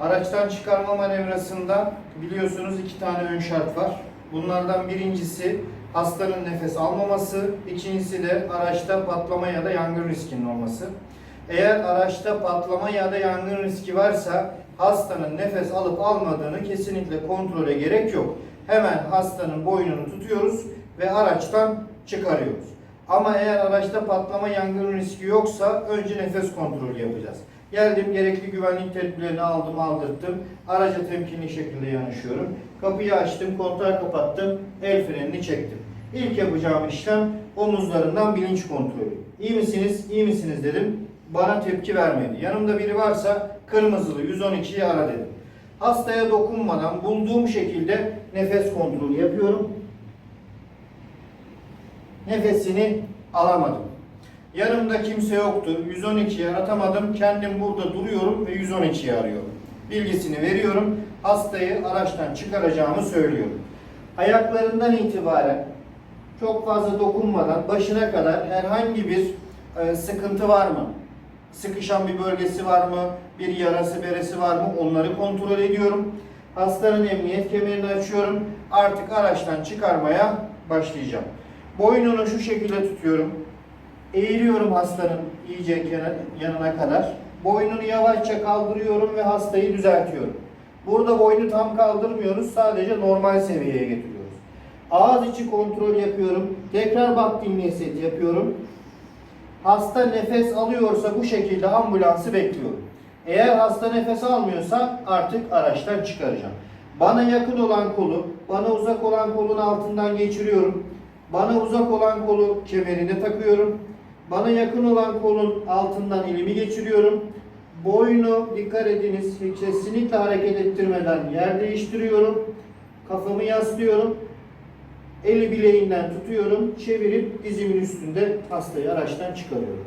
Araçtan çıkarma manevrasında biliyorsunuz iki tane ön şart var. Bunlardan birincisi hastanın nefes almaması, ikincisi de araçta patlama ya da yangın riskinin olması. Eğer araçta patlama ya da yangın riski varsa hastanın nefes alıp almadığını kesinlikle kontrole gerek yok. Hemen hastanın boynunu tutuyoruz ve araçtan çıkarıyoruz. Ama eğer araçta patlama yangın riski yoksa önce nefes kontrolü yapacağız. Geldim gerekli güvenlik tedbirlerini aldım aldırttım. Araca temkinli şekilde yanaşıyorum. Kapıyı açtım, kontağı kapattım, el frenini çektim. İlk yapacağım işlem omuzlarından bilinç kontrolü. İyi misiniz, iyi misiniz dedim. Bana tepki vermedi. Yanımda biri varsa kırmızılı 112'yi ara dedim. Hastaya dokunmadan bulduğum şekilde nefes kontrolü yapıyorum. Nefesini alamadım. Yanımda kimse yoktu. 112'yi aratamadım. Kendim burada duruyorum ve 112'yi arıyorum. Bilgisini veriyorum. Hastayı araçtan çıkaracağımı söylüyorum. Ayaklarından itibaren çok fazla dokunmadan başına kadar herhangi bir e, sıkıntı var mı? Sıkışan bir bölgesi var mı? Bir yarası beresi var mı? Onları kontrol ediyorum. Hastanın emniyet kemerini açıyorum. Artık araçtan çıkarmaya başlayacağım. Boynunu şu şekilde tutuyorum. Eğiliyorum hastanın iyice yanına kadar. Boynunu yavaşça kaldırıyorum ve hastayı düzeltiyorum. Burada boynu tam kaldırmıyoruz. Sadece normal seviyeye getiriyoruz. Ağız içi kontrol yapıyorum. Tekrar bak dinle set yapıyorum. Hasta nefes alıyorsa bu şekilde ambulansı bekliyorum. Eğer hasta nefes almıyorsa artık araçtan çıkaracağım. Bana yakın olan kolu, bana uzak olan kolun altından geçiriyorum. Bana uzak olan kolu kemerine takıyorum. Bana yakın olan kolun altından elimi geçiriyorum. Boynu dikkat ediniz kesinlikle hareket ettirmeden yer değiştiriyorum. Kafamı yaslıyorum. Eli bileğinden tutuyorum. Çevirip dizimin üstünde hastayı araçtan çıkarıyorum.